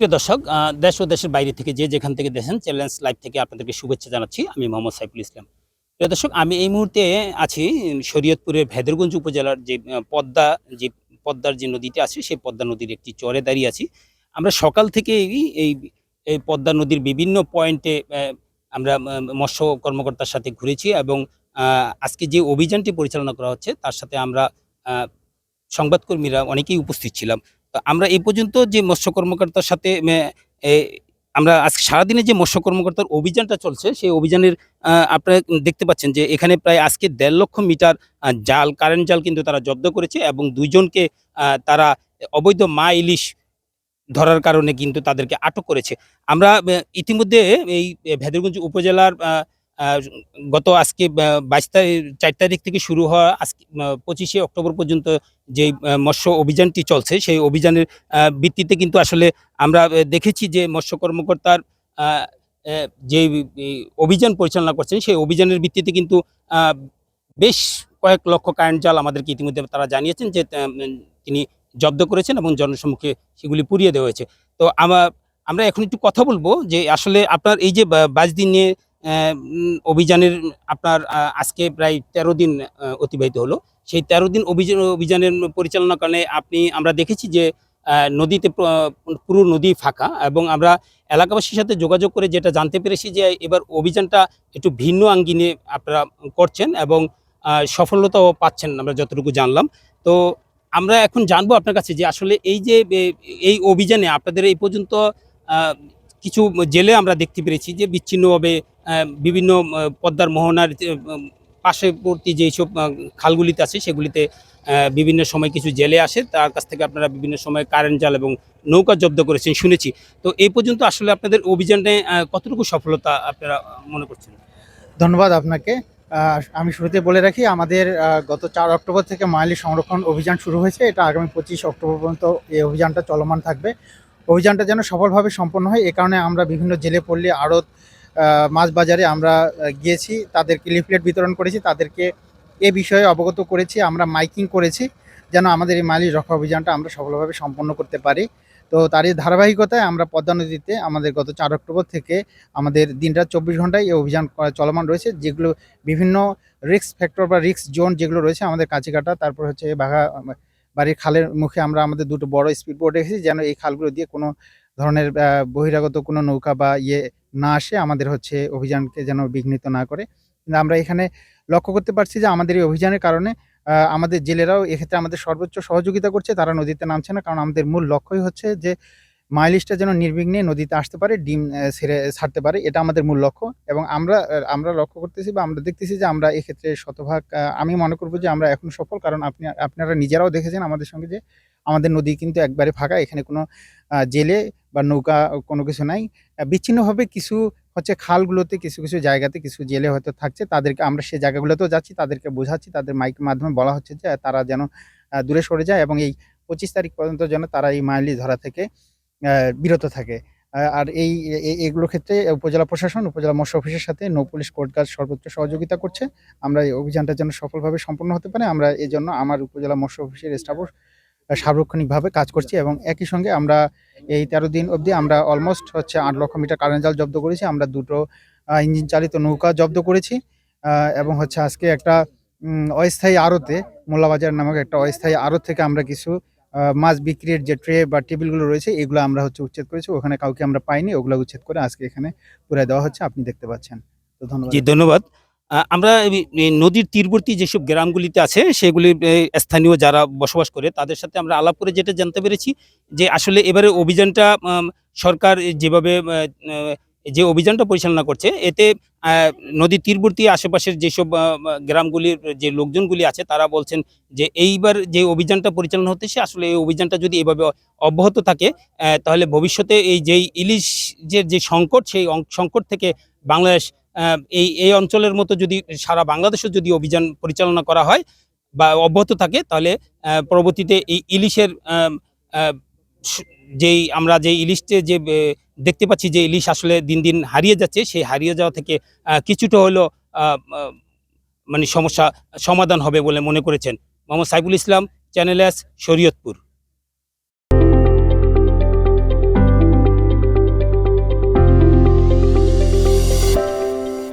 প্রিয় দর্শক দেশ ও দেশের বাইরে থেকে যে যেখান থেকে দেখেন চ্যালেঞ্জ লাইভ থেকে আপনাদেরকে শুভেচ্ছা জানাচ্ছি। আমি মোহাম্মদ সাইফুল ইসলাম। প্রিয় দর্শক, আমি এই মুহূর্তে আছি শরীয়তপুরের ভেদরগঞ্জ উপজেলার যে পদ্মা, যে পদ্মার যে নদীতে আছে, সেই পদ্মা নদীর একটি চরে দাঁড়িয়ে আছি। আমরা সকাল থেকে এই এই পদ্মা নদীর বিভিন্ন পয়েন্টে আমরা মৎস্য কর্মকর্তার সাথে ঘুরেছি এবং আজকে যে অভিযানটি পরিচালনা করা হচ্ছে, তার সাথে আমরা সংবাদকর্মীরা অনেকেই উপস্থিত ছিলাম। আমরা এই পর্যন্ত যে মৎস্য কর্মকর্তার সাথে আমরা আজকে সারাদিনে যে মৎস্য কর্মকর্তার অভিযানটা চলছে, সেই অভিযানের আপনারা দেখতে পাচ্ছেন যে এখানে প্রায় আজকে দেড় লক্ষ মিটার জাল কারেন্ট জাল কিন্তু তারা জব্দ করেছে এবং দুইজনকে তারা অবৈধ মা ইলিশ ধরার কারণে কিন্তু তাদেরকে আটক করেছে। আমরা ইতিমধ্যে এই ভেদরগঞ্জ উপজেলার গত আজকে বাইশ তারিখ, চার তারিখ থেকে শুরু হওয়া আজকে পঁচিশে অক্টোবর পর্যন্ত যে মৎস্য অভিযানটি চলছে, সেই অভিযানের ভিত্তিতে কিন্তু আসলে আমরা দেখেছি যে মৎস্য কর্মকর্তার যে অভিযান পরিচালনা করছেন, সেই অভিযানের ভিত্তিতে কিন্তু বেশ কয়েক লক্ষ কারেন্ট জাল আমাদেরকে ইতিমধ্যে তারা জানিয়েছেন যে তিনি জব্দ করেছেন এবং জনসম্মুখে সেগুলি পুড়িয়ে দেওয়া হয়েছে। তো আমরা এখন একটু কথা বলব যে আসলে আপনার এই যে বাইশ দিন অভিযানের আপনার আজকে প্রায় তেরো দিন অতিবাহিত হলো। সেই তেরো দিন অভিযান, অভিযানের পরিচালনার কারণে আপনি, আমরা দেখেছি যে নদীতে পুরো নদী ফাঁকা এবং আমরা এলাকাবাসীর সাথে যোগাযোগ করে যেটা জানতে পেরেছি যে, এবার অভিযানটা একটু ভিন্ন আঙ্গিনে আপনারা করছেন এবং সফলতাও পাচ্ছেন আমরা যতটুকু জানলাম। তো আমরা এখন জানব আপনার কাছে যে, আসলে এই যে এই অভিযানে আপনাদের এই পর্যন্ত কিছু জেলে আমরা দেখতে পেরেছি যে, বিচ্ছিন্নভাবে বিভিন্ন পদ্মার মোহনার যে, উম, পার্শ্ববর্তী যেসব খালগুলিতে আছে সেগুলিতে বিভিন্ন সময় কিছু জেলে আসে। তার কাছ থেকে আপনারা বিভিন্ন সময় কারেন্ট জাল এবং নৌকা জব্দ করেছেন শুনেছি। তো এই পর্যন্ত আসলে আপনাদের অভিযানে কতটুকু সফলতা আপনারা মনে করছেন? ধন্যবাদ আপনাকে। আমি শুরুতে বলে রাখি আমাদের গত চার অক্টোবর থেকে মাইলি সংরক্ষণ অভিযান শুরু হয়েছে। এটা আগামী পঁচিশ অক্টোবর পর্যন্ত এই অভিযানটা চলমান থাকবে। অভিযানটা যেন সফলভাবে সম্পন্ন হয় এ কারণে আমরা বিভিন্ন জেলে পল্লী আড়ত মাছ বাজারে আমরা গিয়েছি, তাদেরকে লিফলেট বিতরণ করেছি, তাদেরকে এ বিষয়ে অবগত করেছি, আমরা মাইকিং করেছি, যেন আমাদের এই মাইলি রক্ষা অভিযানটা আমরা সফলভাবে সম্পন্ন করতে পারি। তো তারই ধারাবাহিকতায় আমরা পদ্মা নদীতে আমাদের গত চার অক্টোবর থেকে আমাদের দিনরাত চব্বিশ ঘন্টায় এই অভিযান চলমান রয়েছে, যেগুলো বিভিন্ন রিস্ক ফ্যাক্টর বা রিস্ক জোন যেগুলো রয়েছে আমাদের কাছিকাটা তারপর হচ্ছে বাঘা, বাড়ির খালের মুখে আমরা আমাদের দুটো বড় স্পিড বোট রেখেছি, যেন এই খালগুলো দিয়ে কোনো ধরনের বহিরাগত কোনো নৌকা বা ইয়ে না আসে, আমাদের হচ্ছে অভিযানকে যেন বিঘ্নিত না করে। কিন্তু আমরা এখানে লক্ষ্য করতে পারছি যে আমাদের এই অভিযানের কারণে আমাদের জেলেরাও এক্ষেত্রে আমাদের সর্বোচ্চ সহযোগিতা করছে, তারা নদীতে নামছে না, কারণ আমাদের মূল লক্ষ্যই হচ্ছে যে মাইলিশটা যেন নির্বিঘ্নে নদীতে আসতে পারে, ডিম ছেড়ে, ছাড়তে পারে, এটা আমাদের মূল লক্ষ্য। এবং আমরা আমরা লক্ষ্য করতেছি বা আমরা দেখতেছি যে আমরা এক্ষেত্রে শতভাগ আমি মনে করব যে আমরা এখন সফল, কারণ আপনি, আপনারা নিজেরাও দেখেছেন আমাদের সঙ্গে যে আমাদের নদী কিন্তু একবারে ফাঁকা, এখানে কোনো জেলে বা নৌকা কোনো কিছু নাই। বিচ্ছিন্নভাবে কিছু হচ্ছে খালগুলোতে কিছু কিছু জায়গাতে কিছু জেলে হয়তো থাকছে, তাদেরকে আমরা সেই জায়গাগুলোতেও যাচ্ছি, তাদেরকে বোঝাচ্ছি, তাদের মাইকের মাধ্যমে বলা হচ্ছে যে তারা যেন দূরে সরে যায় এবং এই পঁচিশ তারিখ পর্যন্ত যেন তারা এই মাইলি ধরা থেকে বিরত থাকে। আর এই এগুলোর ক্ষেত্রে উপজেলা প্রশাসন, উপজেলা মৎস্য অফিসের সাথে নৌ পুলিশ কোর্ট গার্ড সর্বোচ্চ সহযোগিতা করছে। আমরা এই অভিযানটা যেন সফলভাবে সম্পন্ন হতে পারে, আমরা এই জন্য আমার উপজেলা মৎস্য অফিসের স্টাফও সার্বক্ষণিকভাবে কাজ করছি এবং একই সঙ্গে আমরা এই তেরো দিন অবধি আমরা অলমোস্ট হচ্ছে আট লক্ষ মিটার কারেন্ট জাল জব্দ করেছি, আমরা দুটো ইঞ্জিন চালিত নৌকা জব্দ করেছি এবং হচ্ছে আজকে একটা অস্থায়ী আড়তে মোল্লাবাজার নামক একটা অস্থায়ী আড়ত থেকে আমরা কিছু মাছ বিক্রির যে ট্রে বা টেবিলগুলো রয়েছে, এগুলো আমরা হচ্ছে উচ্ছেদ করেছি, ওখানে কাউকে আমরা পাইনি, ওগুলো উচ্ছেদ করে আজকে এখানে পুরাই দেওয়া হচ্ছে, আপনি দেখতে পাচ্ছেন। তো ধন্যবাদ। জি, ধন্যবাদ। আমরা নদীর তীরবর্তী যেসব গ্রামগুলিতে আছে, সেগুলি স্থানীয় যারা বসবাস করে, তাদের সাথে আমরা আলাপ করে যেটা জানতে পেরেছি যে আসলে এবারে অভিযানটা সরকার যেভাবে যে অভিযানটা পরিচালনা করছে, এতে নদীর তীরবর্তী আশেপাশের যেসব গ্রামগুলির যে লোকজনগুলি আছে, তারা বলছেন যে এইবার যে অভিযানটা পরিচালনা হতেছে আসলে এই অভিযানটা যদি এভাবে অব্যাহত থাকে তাহলে ভবিষ্যতে এই যেই ইলিশ যে সংকট, সেই সংকট থেকে বাংলাদেশ এই এই অঞ্চলের মতো যদি সারা বাংলাদেশে যদি অভিযান পরিচালনা করা হয় বা অব্যাহত থাকে, তাহলে পরবর্তীতে এই ইলিশের যেই আমরা যে ইলিশকে যে দেখতে পাচ্ছি যে ইলিশ আসলে দিন দিন হারিয়ে যাচ্ছে, সেই হারিয়ে যাওয়া থেকে কিছুটা হলো মানে সমস্যা সমাধান হবে বলে মনে করেছেন। Mohammad Saiful Islam, channel S, Shariatpur.